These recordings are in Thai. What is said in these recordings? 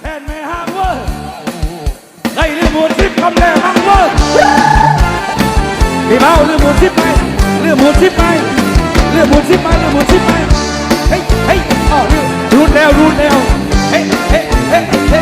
แทนไม่ห้ามเว้ยไอ้ลืมหมดสิบคำแรกห้ามเวอร์พี่เมาลืมหมดสิบไปลืมหมดสิบไปลืมหมดสิบไปลืมหมดสิบไปเฮ้ยเฮ้ยอ๋อลืมรุนแล้วรุนแล้วเฮ้ยเฮ้ยเฮ้ย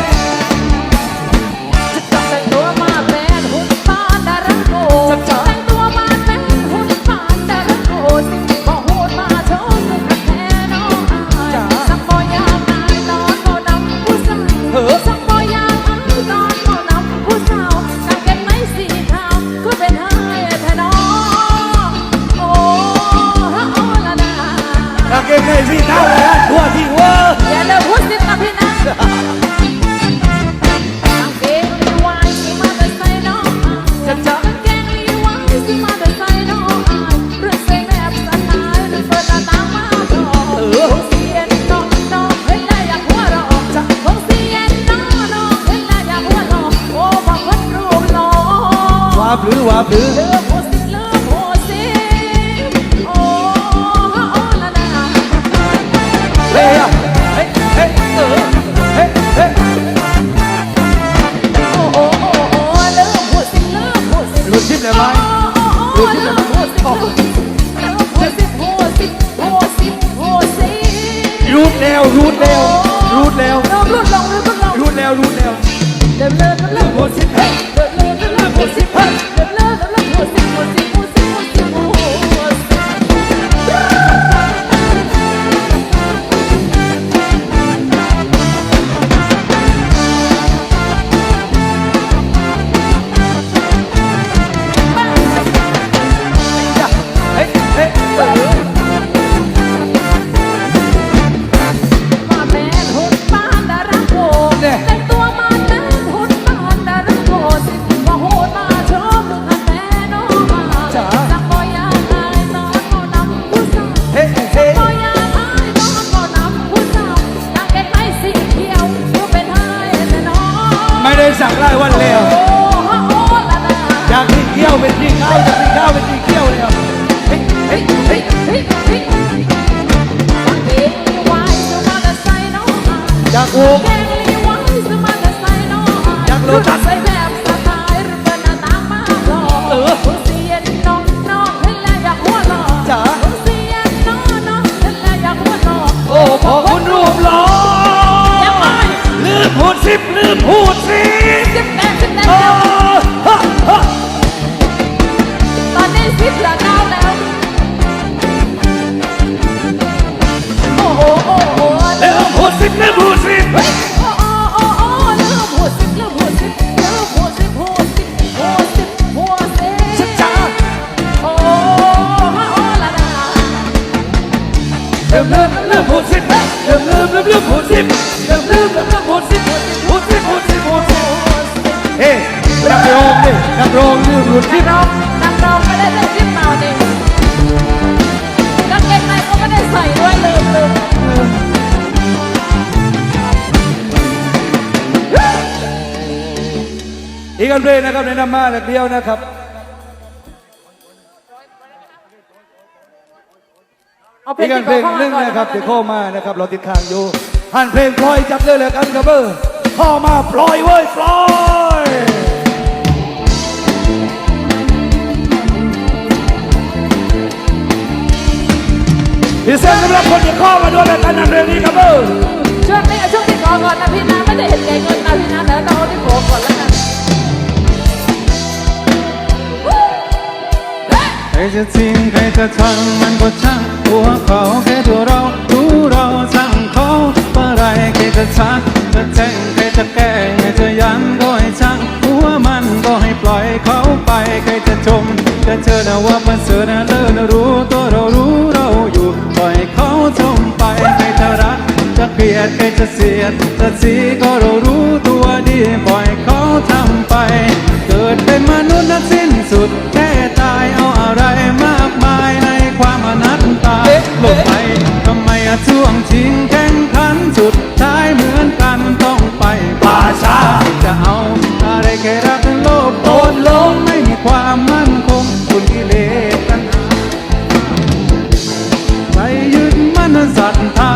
อ้แกงลีไว้สมาแต่ใส่น้องอยากรู้จักใส่แบสไตล์หรือเป็นน้าตาล่อเออผู้เสียนน้องน้องเห็นแล้วอยากหัวหลอจ๋าผู้เสียนน้องน้องเห็นแล้วอยากหัวหล่อโอ้พอคุณรูปหล่อยังไงลืมพูดสิบลืมพูดสิสิบแปดสิบแปดโอ้แล้วฮะฮะตอนนี้สิบเหลือเก้าแล้วโอ้โห โอ้โหลืมพูดสิบลืมพูดสิบโอ้โอ้โอ้โอ้ลืมหัวสิบลืมหัวสิบลืมหัวสิบหัวสิบหัวสิบหัวสิบชักช้าโอ้ฮะโอ้ละนะลืมลืมลืมพูดสิบลืมลืมลืมลืมพูดสิบลืมลืมลืมลืมพูดสิบพูดสิบพูดสิบพูดสิบเฮ้นักร้องนี่นักร้องลืมพูดสินับ กอันเพลงนะครับในนำมาหลักเดียวนะครับเอาเพลอีงกอันเพลงหนึงนะครับที่ที่เข้ามานะครับเราติดค้างอยู่หันเพลงปล่อยจับเลยเลยกันครับเบอร์เข้ามาปล่อยเว้ยปล่อยพี่เซนสำหรับคนที่เข้ามาด้วยรายการนันเรื่องนี้ครับเบอร์ช่วงนี้ช่วงที่ขอก่อนนะพี่นะไม่ได้เห็นใจเงินนะพี่นะเดี๋ยวเราที่ขอก่อนแล้วกัน จะจริงใครจะชังมันก็ช่างตัวเขาแค่ตัวเรารู้เราช่างเขาเมื่อไรใครจะชักจะแจ้งใครจะแกล้งใครจะยันก็ให้ช่างหัวมันก็ให้ปล่อยเขาไปใครจะชมจะเจอนะว่ามันเสือนะเลิศนะรู้ตัวเรารู้เราอยู่ปล่อยเขาชมไปใครจะรักจะเกลียดใครจะเสียดจะสีก็เรารู้ตัวดีปล่อยเขาทำไป เกิดเป็นมนุษย์นั้นสิ้นสุด แค่ตายเอาอะไรมากมายในความอนัตตาลงไปทำไมอะช่วงชิงแข่งขันสุดท้ายเหมือนกันต้องไปป่าช้าจะเอาอะไรแค่รักโลภโอนลงไม่มีความมั่นคงคุณกิเลสตัณหาไปยึดมั่นศรัทธา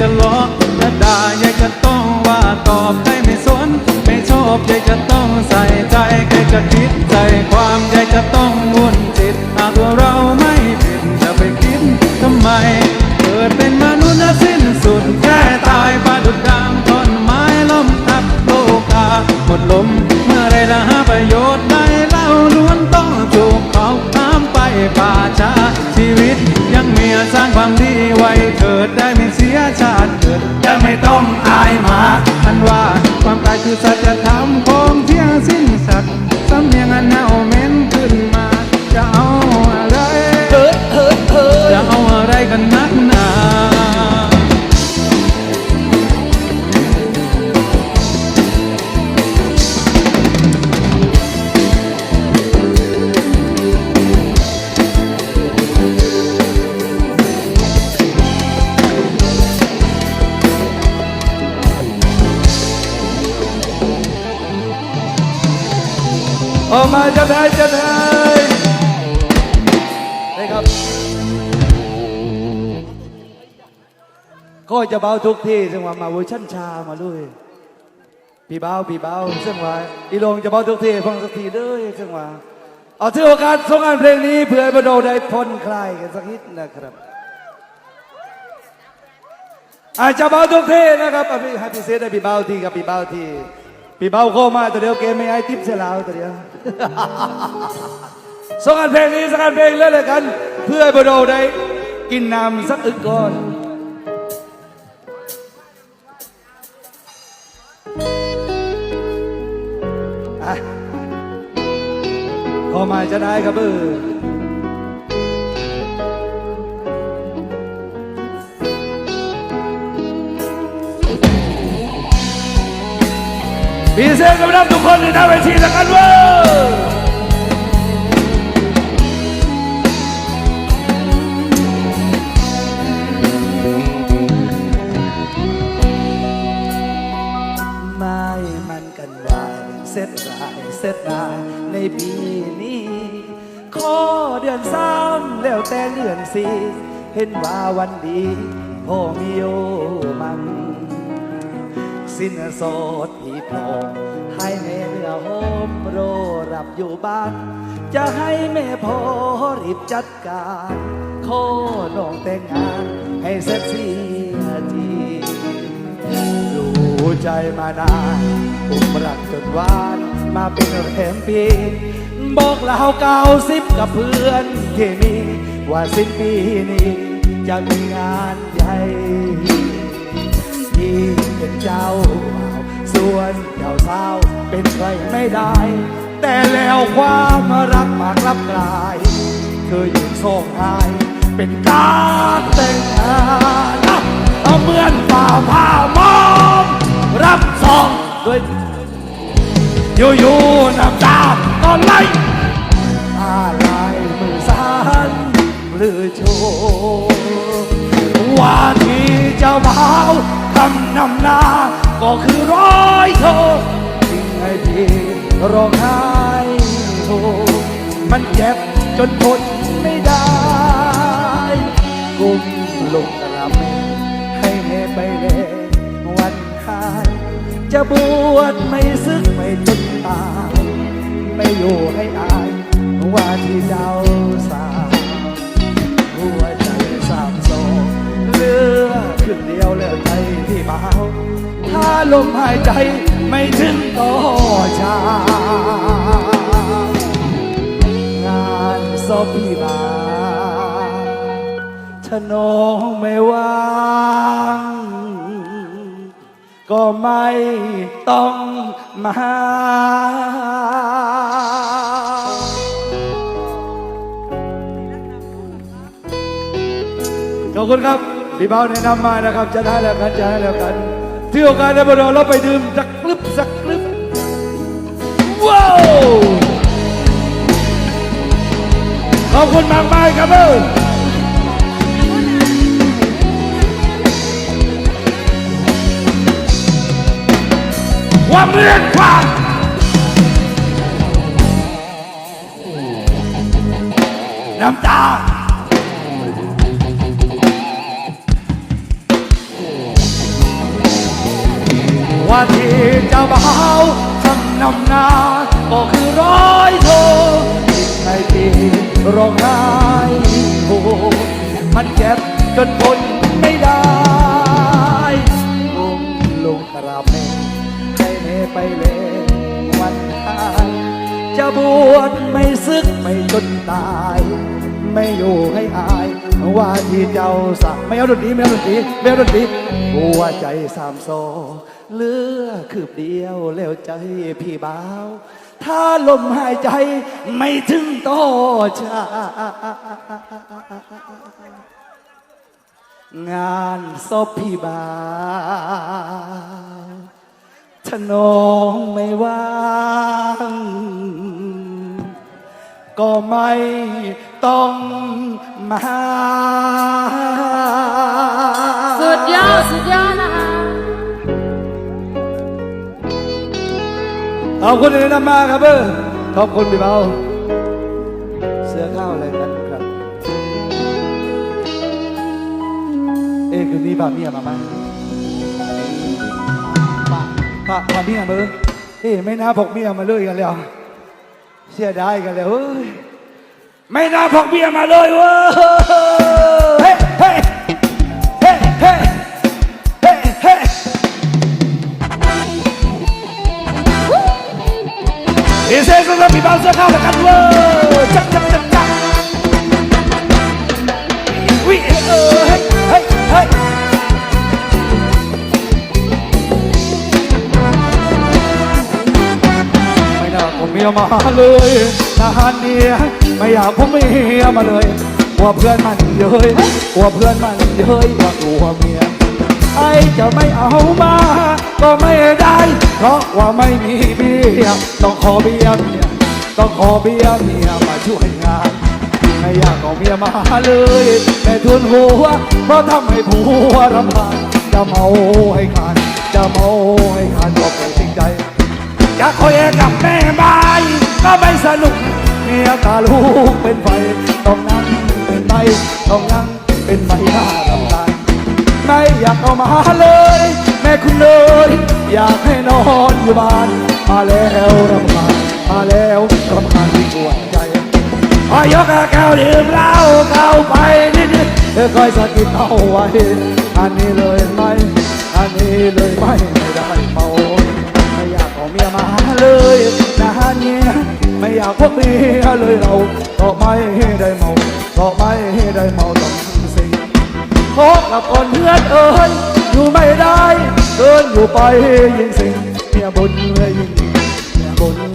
จะล้อจะด่าใครจะต้องว่าตอบใครไม่สน ไม่ชอบใครจะต้องใส่ใจใครจะคิดใจความใครจะต้องมุ่นจิตหากตัวเราไม่ผิดจะไปคิดทำไม เกิดเป็นมนุษย์และสิ้นสุดแค่ตายปาดุดดังต้นไม้ล้มทับโลกาหมดลมเมื่อไรละหาประโยชน์ไม่เล่าล้วนต้องถูกเขาห้ามไปป่าช้าชีวิตยังมีสร้างความดี เกิดได้ไม่เสียชาติเกิดจะไม่ต้องอายหมาอันว่าความตายคือสัจธรรมของเที่ยงสิ้นสัตว์สำเนียงอันเน่าเหม็นขึ้นมา จะเอาอะไรเฮ้ยเฮ้ยเฮ้ยจะเอาอะไรกันนักหนา ออกมาจะได้จะได้นี่ครับ ก็จะเบาทุกที่ซึ่งว่ามาเวอร์ชันชามาด้วยพี่เบาพี่เบาซึ่งว่าอีลงจะเบาทุกที่ฟังสักทีเด้อซึ่งว่าเอาถือโอกาสส่งงานเพลงนี้เพื่อให้บรรดาได้ผ่อนคลายกันสักนิดนะครับ อาจจะเบาทุกที่นะครับอะพี่ให้พี่เซตได้พี่เบาทีกับพี่เบาที พี่เบาเข้ามาแต่เดียวเกมไม่ให้ทิปเสียแล้วแต่เดียวสงงานเพลงนี้สักงานเพลงเล่นเลยกัน เพื่อให้บรรดได้กินน้ำสักอึกก่อนอะเข้ามาจะได้ครับเออ พี่เซนกับรับทุกคนในหน้าเวทีแล้วกันเว้ยไม่มันกันวายเสร็จรายเสร็จรายในปีนี้ ขอเดือนสามแล้วแต่เดือนสี่เห็นว่าวันดีพ่อมีโยมันสิ้นโสด พี่โปรงให้แม่เรือโฮมโรรับอยู่บ้าน จะให้แม่พอรีบจัดการขอน้องแต่งงานให้เสร็จเสียทีรู้ใจมานานผมรักจนวานมาเป็นแรมปีบอกเล่าเก้าสิบกับเพื่อนเคมีว่าสิ้นปีนี้จะมีงานใหญ่ที่เป็นเจ้าบ่า วน เจ้าสาวเป็นใครไม่ได้ แต่แล้วความรักมากลับกลายเคยยืนโซ่หาย เป็นการแต่งงานเอาเหมือนฝ่าผ้ามอม รับซองด้วยอยู่ๆน้ำตาก็ไหลอะไรมือสั่นหรือโชว์ว่าที่เจ้าบ่าวคำนำหน้า ก็คือร้อยโทสิ่งให้พี่ร้องไห้โทมันเจ็บจนทนไม่ได้กุมลงกระเมให้แม่ไปเลยวันคายจะบวชไม่ซึกไม่จนตายไม่อยู่ให้อายว่าที่เจ้าสาหัวใจสามโซเลือขึ้นเดียวเลือใจที่เบา ถ้าลมหายใจไม่ถึงต่อชางานศพพี่บาถ้าน้องไม่ว่างก็ไม่ต้องมาขอบคุณครับพี่เบาแนะนำมานะครับ จะได้แล้วกันจะได้แล้วกัน ที่โอกาสได้บรอเราไปดื่มสักกลึบสักกลึบว้าวขอบคุณมากมายครับเพื่ออความเลือนความน้ำตา ว่าที่เจ้าบ่าวทำนำนาก็คือร้อยโทในปีร้องไห้โอมันเจ็บจนทนไม่ได้ลงลงกราบแม่ให้แม่ไปเลยวันทายจะบวชไม่ซึกไม่จนตาย ไม่อยู่ให้อายว่าที่เจ้าสั่งไม่เอาดนตรีไม่เอาดนตรีไม่เอาดนตรีหัวใจสามโซ เลือคืบเดียวแล้วใจพี่บ่าว ถ้าลมหายใจไม่ถึงต่อชางานศพพี่บ่าวถนองไม่ว่างก็ไม่ต้องมา สุดยอด สุดยอดนะคะ ขอบคุณที่นนำมาครับเออขอบคุณพี่เบาเสื้อข้าวอะไรกันครับ เอ้คืนนี้บ่าเมียมาไหมป่าป่าป่าเมียมาเอเอ้ไม่น่าพกเมียมาเลยกันแล้ว เสียดายกันแล้วเอ้ยไม่น่าพกเมียมาเลยเว้ย กจักจักวิเออเฮ้ยเฮ้ยเฮ้ยไม่น่าผมเมียมาเลยนานเนี่ยไม่อยากผมเมียมาเลยกลัวเพื่อนมันเย้ยกลัวเพื่อนมันเย้ยว่าตัวเมีย ไอจะไม่เอามา ก็ไม่ได้ เพราะว่าไม่มีเบียร์ต้องขอเบียร์เมียต้องขอเบียร์เมียมาช่วยงานไม่อยากเอาเมียมาเลยแต่ทุนหัวเพราะทำให้ผัวรำคาญจะเมาให้ขาดจะเมาให้ขาดก็เป็นจริงใจจะคอยกับแม่ไม้ก็ไม่สนุกเมียกาลูกเป็นไฟต้องนั่งเป็นไม้ต้องนั่งเป็นไม้หน้ารำคาญ ไม่อยากเอามาเลย แม่คุณเลยอยากให้นอนอยู่บ้าน มาแล้วรำคาญมาแล้วรำคาญที่ปวดใจพอยกแก้วดื่มเหล้าเข้าไปนิดๆเธอคอยสะกิดเอาไว้ อันนี้เลยไหมอันนี้เลยไม่ไม่ได้เมาไม่อยากเอาเมียมาเลยนะฮะเนี่ยไม่อยากพบเมียเลยเราก็ไม่ได้เมาก็ไม่ได้เมาต้อง สิ่งขอกับคนเพื่อนเอ้ยอยู่ไม่ได้เดินอยู่ไปยิ่งสิ่งเมียบนเลยยิ่งเมียบน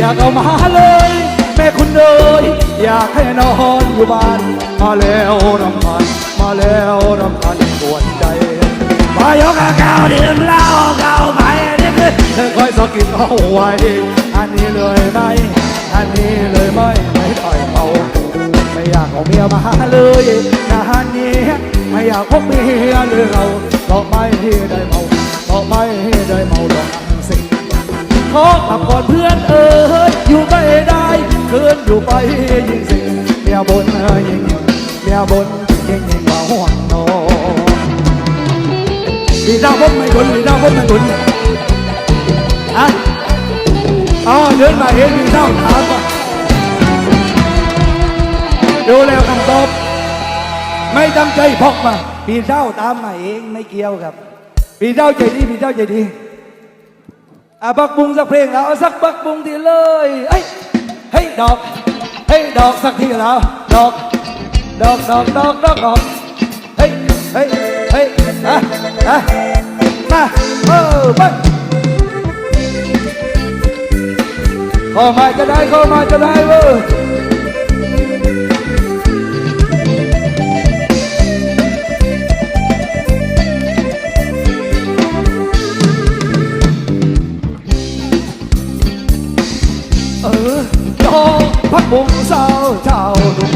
อยากเอามาเลย แม่คุณเอ๋ยอยากให้นอนอยู่บ้าน มาแล้วรำคาญมาแล้วรำคาญปวดใจมายกแก้วดื่มเหล้าเข้าไปนี่คือเธอคอยสะกิดเอาไว้ อันนี้เลยไหมอันนี้เลยไม่ไม่ต่อยเมาไม่อยากเอาเมียมาเลยนะฮะนี้ไม่อยากพบเมียเลยเราก็ไม่ได้เมาก็ไม่ได้เมาหรอก ขอขับก่อนเพื่อนเอ๋ยอยู่ไม่ได้คืนอยู่ไปยิ่งสิ่งเมียบนยิ่งเมียบนยิ่งยิ่งว่าห่วงนอนดีดาวผมไม่ดุนดีดาวผมไม่ดุนอะอ๋อเดินมาเห็นดีดาวถามว่าดูแล้วคำตอบไม่จำใจพกมา พี่เจ้าตามมาเองไม่เกี่ยวครับ พี่เจ้าใจดี พี่เจ้าใจดี อะบักบุงสักเพลงแล้วเอาสักบักบุงทีเลยเฮ้ยเฮ้ยดอกเฮ้ยดอกสักทีแล้วดอกดอกดอกดอกดอกดอกเฮ้ยเฮ้ยเฮ้ยอะอะมาเออไปเข้ามาจะได้เข้ามาจะได้เว้ย มุงเศร้าเท่าหนุ่ม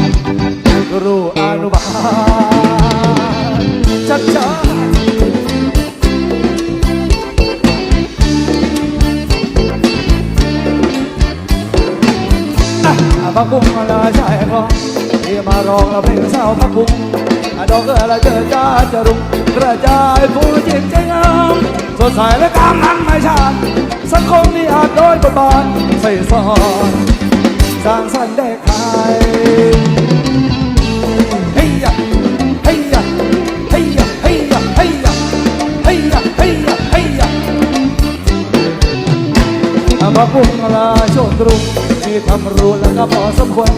รู้อนุบาลชัดชัดพักบุ้งละช่ยของที่มารองละเพลงเศร้าพักบุ้งดอกเอละเจอจ้าจะรุ่งกระจายผู้จิตใจงามสดใสและกลางไม่ชาติสังคมนี้อาจโดยบทบาทใส่ซ้อน สร้างสรรค์ได้ขายเฮียเฮียเฮียเฮียเฮียเฮียเฮียเฮียพระพุ่งลาโชตรุงมีความรู้แล้วก็พอสมควร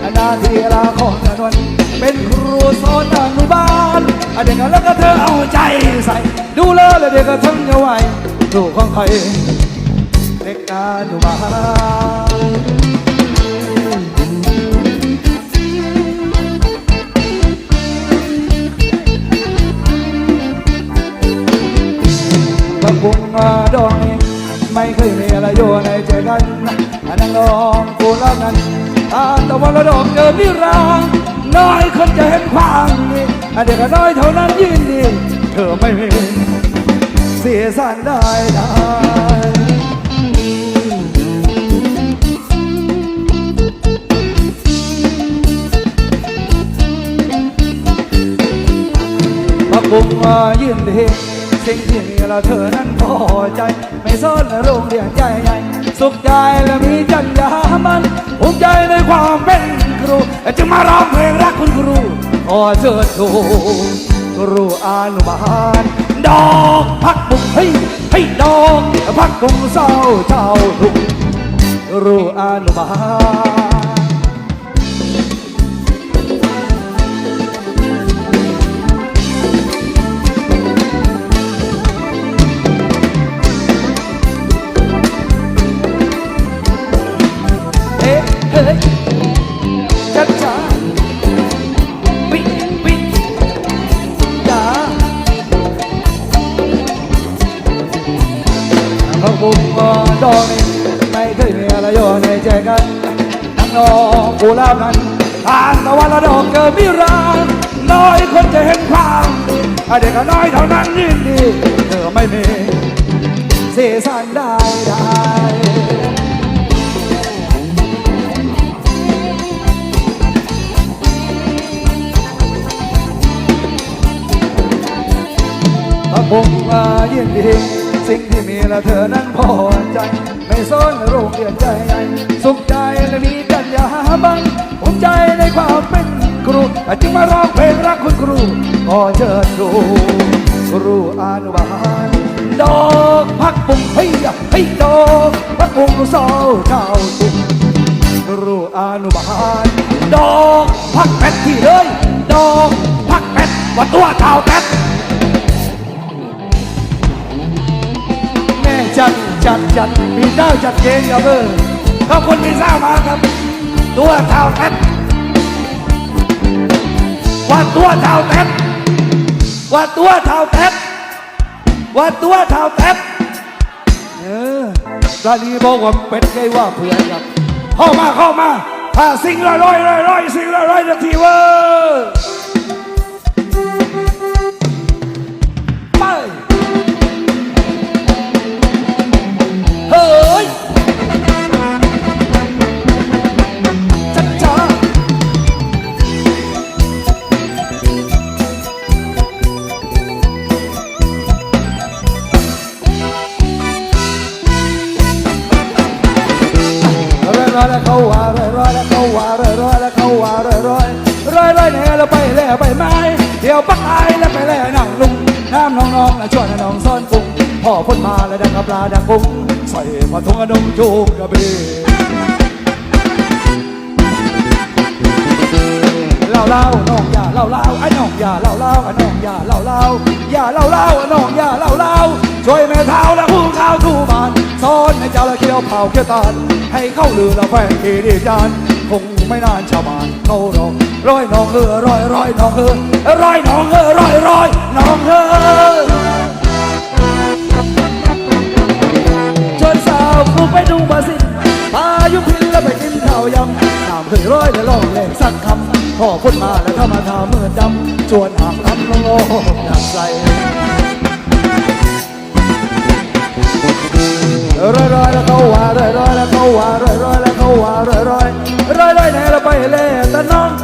หนาทีลาของนวลเป็นครูสอนอนุบาลเด็กแล้วก็เธอเอาใจใส่ ดูแลแล้วเด็กก็ทั้งเอาไว้ลูกของใครเด็กอนุบาล ดองนี้ไม่เคยมีอะไรอยู่ในใจกันนั่งลองกูเล่านั้นตาตะวันละดอกเกินนิรันดร์น้อยคนจะเห็นความนี้เด็กน้อยเท่านั้นยินดีเธอไม่มีเสียสันได้ได้พักบุงมายินดี สิ่งที่เราเธอนั้นพอใจ ไม่สนโรงเรียนใหญ่ใหญ่สุขใจและมีจัญญามันภูมิใจในความเป็นครูจึงมาร้องเพลงรักคุณครูขอเชิญชูครูอนุบาลดอกพักบุงให้ให้ดอกพักบุงเศร้าเจ้าทุกครูอนุบาล เฮ้ยจ้าจ้าปิปิจ้าพระบุญก็ดอกนี้ไม่เคยมีอะไรอยู่ในใจกันทั้งนองกูลาบนั้นทานตะวันละดอกเกิดมิรานน้อยคนจะเห็นความดีเด็กน้อยเท่านั้นยินดีเธอไม่มีเสียสันได้ได้ พระพงมายินดีสิ่งที่มีและเธอนั้นพอใจ ไม่สนโรงเรียนใจใหญ่สุขใจและมีกัญญาบังภูมิใจในความเป็นครูจึงมาร้องเพลงรักคุณครูขอเชิญครูครูอนุบาลดอกพักปุ่งให้ยให้ยดอกพักปุ่งเศร้าเจ้าตุงครูอนุบาลดอกพักเป็ดที่เลยดอกพักเป็ดว่าตัวเท่าเป็ด จัดมีเจ้าจัดเกณฑ์ครับเออขอบคุณมีเจ้ามาครับ ตัวเท่าแท็ว่าตัวเท่าแท็ว่าตัวเท่าแท็ว่าตัวเท่าแท็เออตอนนี้บอกว่าเป็นไงว่าเพื่อนครับเข้ามาเข้ามาถ้าสิ่งละร้อยร้อยร้อยสิ่งละร้อยนาทีเว้ย แล้วไปแล้วไปไม้เดี๋ยวปักไอแล้วไปแล้วนั่งลุงน้ำน้องน้องและชวนน้องซ่อนกุ้งพ่อพ้นมาแล้วดังกับปลาดังกุ้งใส่ผ้าถุงอนงจูงกระเบนเล่าเล่าน้องอย่าเล่าเล่าไอ้น้องอย่าเล่าเล่าไอ้น้องอย่าเล่าเล่าอย่าเล่าเล่าไอ้น้องอย่าเล่าเล่าช่วยแม่เท้าและผู้ข้าวทูบานสอนให้เจ้าละเคี้ยวเผาเคี้ยวตาลให้เข้าลือละแฝงทีดีจานคงไม่นานชาวบ้านเขารอ ร้อยน้องเออร้อยร้อยน้องเออร้อยน้องเออร้อยร้อยน้องเออชวนสาวกูไปดูบาสิพายุพินแล้วไปกินข้าวยำน้ำเคยร้อยแต่ลองเล่นสักคำพ่อพ้นมาแล้วเข้ามาทามือดำชวนหามคำลงโลกอยากใส่ร้อยร้อยแล้วเขาว่าร้อยร้อยแล้วเขาว่าร้อยร้อยแล้วเขาว่าร้อยร้อยร้อยร้อยเล่แต่น้องแม่น้อ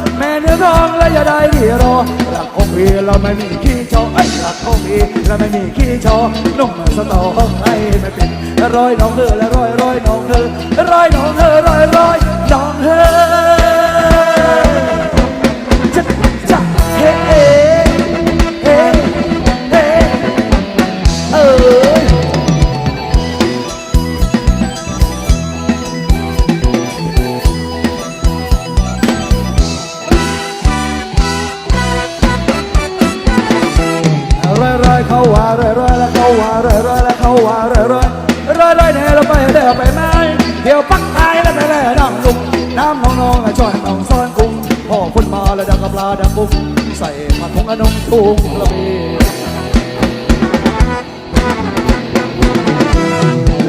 ทองและได้ดีรอรักของพี่เราไม่มีขี้โชว์ไอ้ยรักของพี่เราไม่มีขี้โชว์นุ่มสตอใครไม่เป็นร้อยน้องเธอและร้อยร้อยน้องเธอร้อยน้องเธอร้อยร้อยน้องเธอ อยเขาว่าร้อยร้อยแล้วเขาว่าร้อยร้อยแล้วเขาว่าร้อยร้อยร้อยร้อยเนี่ยเราไปเด้อไปไหมเดี๋ยวปักตายแล้วไปแล้วน้ำลุงน้ำน้องน้องช่วยน้องซ้อนกุ้งพ่อคุณมาแล้วดังกับปลาดังกุ้งใส่ผัดทงอนงทุ่งกระเบีย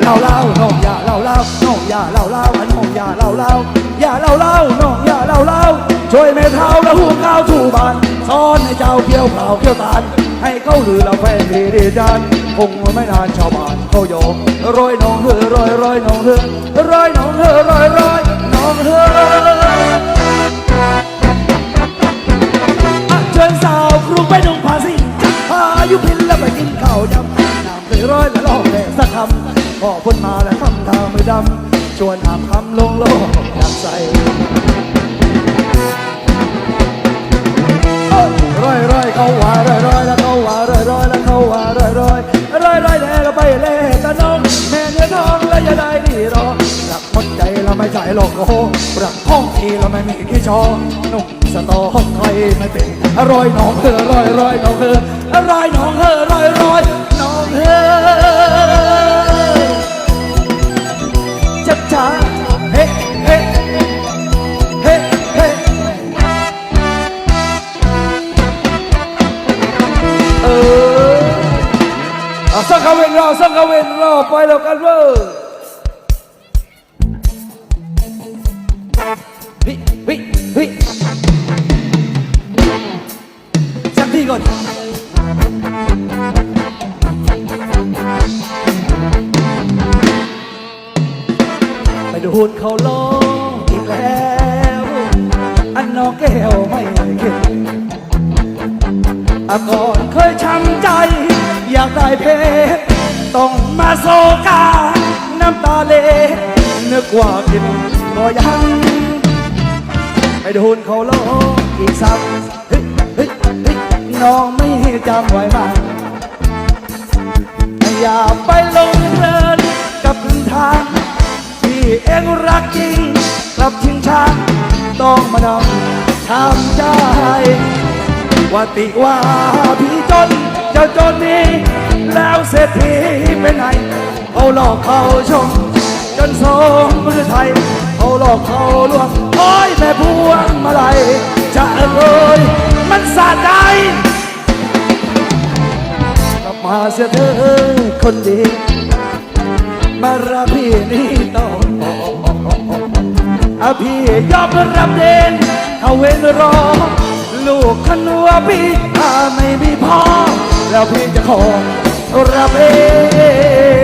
เล่าเล่าน้องอย่าเล่าเล่าน้องอย่าเล่าเล่าน้องอย่าเล่าเล่าอย่าเล่าเล่าน้องอย่าเล่าเล่าช่วยแม่เท้าและหูข้าวถูบานซ้อนให้เจ้าเกี่ยวเปล่าเกี่ยวตาล ให้เขาลือเราแฟนดีดีจันคงไม่นานชาวบ้านเขาโยกร้อยน้องเฮอร้อยร้อยน้องเฮอร้อยน้องเฮอร้อยร้อยน้องเฮออะเชิญสาวครูไปนุ่งผ้าสิ้นพายุพินแล้วไปกินข้าวยำน้ำเคยร้อยแล้วลอกแหลกสักคำพอพ้นมาแล้วทำทางมือดำชวนหามคำลงโลกอยากใส่ ร้อยร้อยเขาว่าร้อยร้อยแล้วเขาว่าร้อยร้อยแล้วเขาว่าร้อยร้อยร้อยร้อยแล้วไปเล่ตะน้องแม่เนื้อทองแล้วอย่าได้ดีรอรักหมดใจเราไม่ใจหลอกโอ้รักห้องทีเราไม่มีขี้ชอนุ่มสตอห้องใครไม่เป็นร้อยน้องเธอร้อยร้อยน้องเธอร้อยน้องเธอร้อยร้อยน้องเธอจับจ้าเฮ้ เรอสังเวนรอไปแล้วกันเว้อ ติว่าพี่จนเจ้าจนนี้แล้วเศรษฐีไปไหนเขาหลอกเขาชม จนสมฤทัยเขาหลอกเขาลวงโอ้ยแม่พวงมาลัยจะเอ่ยมันสะใจกลับมาเสียเธอคนดีมารับพี่นี่ต่ออาพี่ยอมรับเด่นเขาเว้นรอ ลูกขนัวพี่ถ้าไม่มีพ่อ แล้วพี่จะขอรับเอง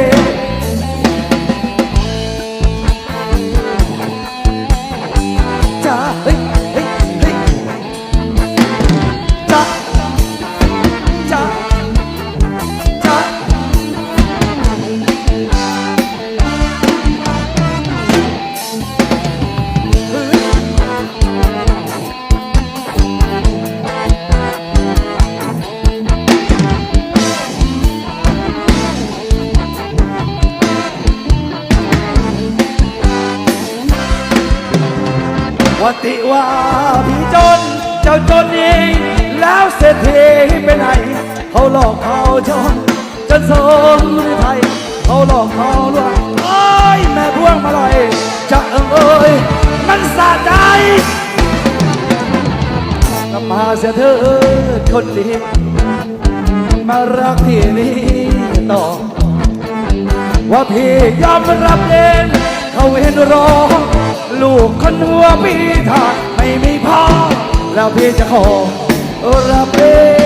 ไปไหน เขาหลอกเขาจนจนสมฤทัยเขาหลอกเขาลวงโอ้ยแม่พวงมาลัยจะเอิงเอ้ยมันสะใจกลับมาเสียเถิดคนดีมารักพี่นี้ต่อ ว่าพี่ยอมรับเองเขาเห็นรอลูกคนหัวพี่ถ้าไม่มีพ่อแล้วพี่จะขอรับเอง